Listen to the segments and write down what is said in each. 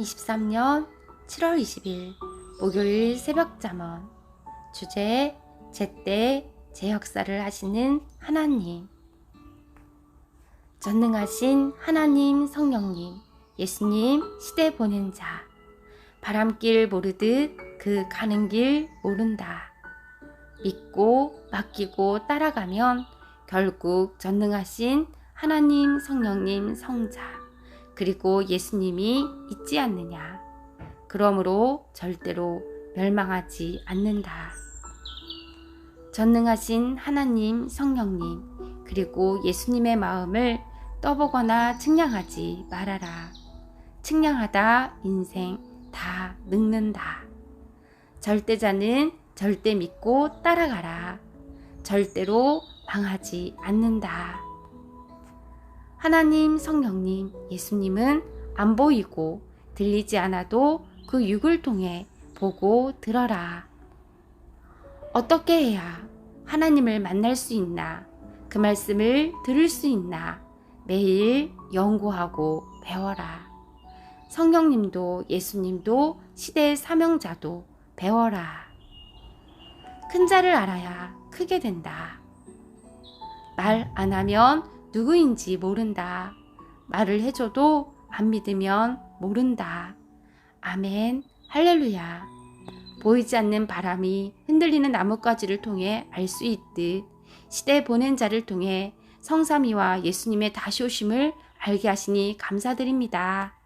2023년 7월 20일 목요일 새벽 잠언. 주제 제때 제 역사를 하시는 하나님. 전능하신 하나님 성령님 예수님 시대 보낸 자. 바람길 모르듯 그 가는 길 모른다. 믿고 맡기고 따라가면 결국 전능하신 하나님 성령님 성자 그리고 예수님이 있지 않느냐. 그러므로 절대로 멸망하지 않는다. 전능하신 하나님 성령님 그리고 예수님의 마음을 떠보거나 측량하지 말아라. 측량하다 인생 다 늙는다. 절대자는 절대 믿고 따라가라. 절대로 망하지 않는다. 하나님, 성령님, 예수님은 안 보이고 들리지 않아도 그 육을 통해 보고 들어라. 어떻게 해야 하나님을 만날 수 있나? 그 말씀을 들을 수 있나? 매일 연구하고 배워라. 성령님도 예수님도 시대의 사명자도 배워라. 큰 자를 알아야 크게 된다. 말 안 하면 누구인지 모른다. 말을 해줘도 안 믿으면 모른다. 아멘, 할렐루야. 보이지 않는 바람이 흔들리는 나뭇가지를 통해 알 수 있듯 시대 보낸 자를 통해 성삼위와 예수님의 다시 오심을 알게 하시니 감사드립니다.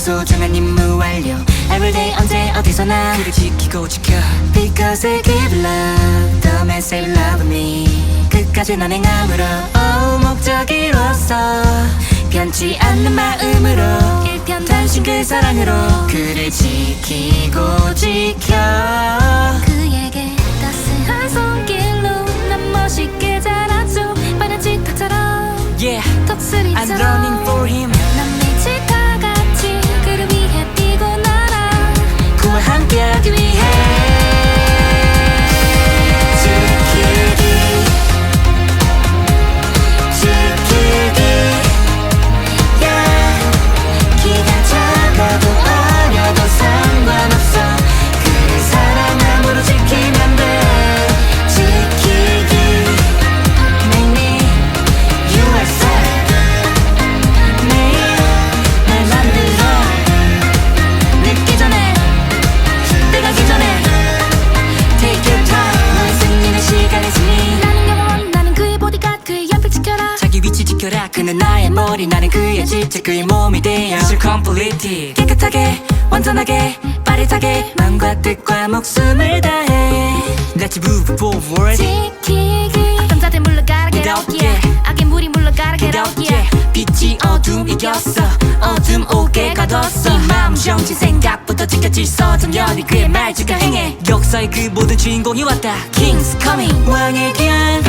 소중한 임무 완료. Everyday 언제 어디서나 그를 지키고 지켜. Because I give love The man say love me. 끝까지 난 행함으로 oh, 목적이로서. 변치 않는 마음으로 일편단심 그 사랑으로 그를 지키고 지켜. 그에게 따스한 손길로 난 멋있게 자라죠. 빠른 지타처럼 Yeah I'm running for him 그는 나의 머리. 나는 그의 지체 그의 몸이 되어 You're complete 깨끗하게 완전하게 빠릿하게 마음과 뜻과 목숨을 다해. Let's move forward. 지키기. 어떤 자들 물러가라 yeah 악의 물이 물러가라 yeah 빛이 어둠 이겼어. 어둠 오게 가뒀어. 이 마음 정신 생각부터 지켜 질 서 정연히 그의 말주가 행해. 역사의 그 모든 주인공이 왔다. King's coming. 왕의 귀한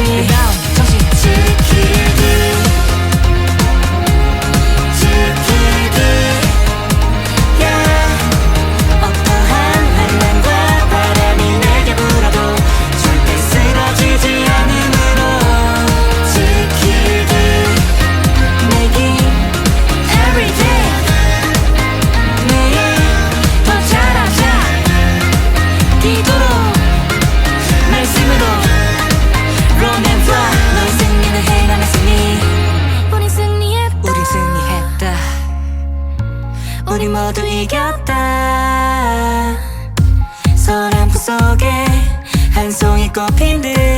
지킨 것 같이 다운 정신 모두 이겼다. 서랍 속에 한 송이 꽃핀 듯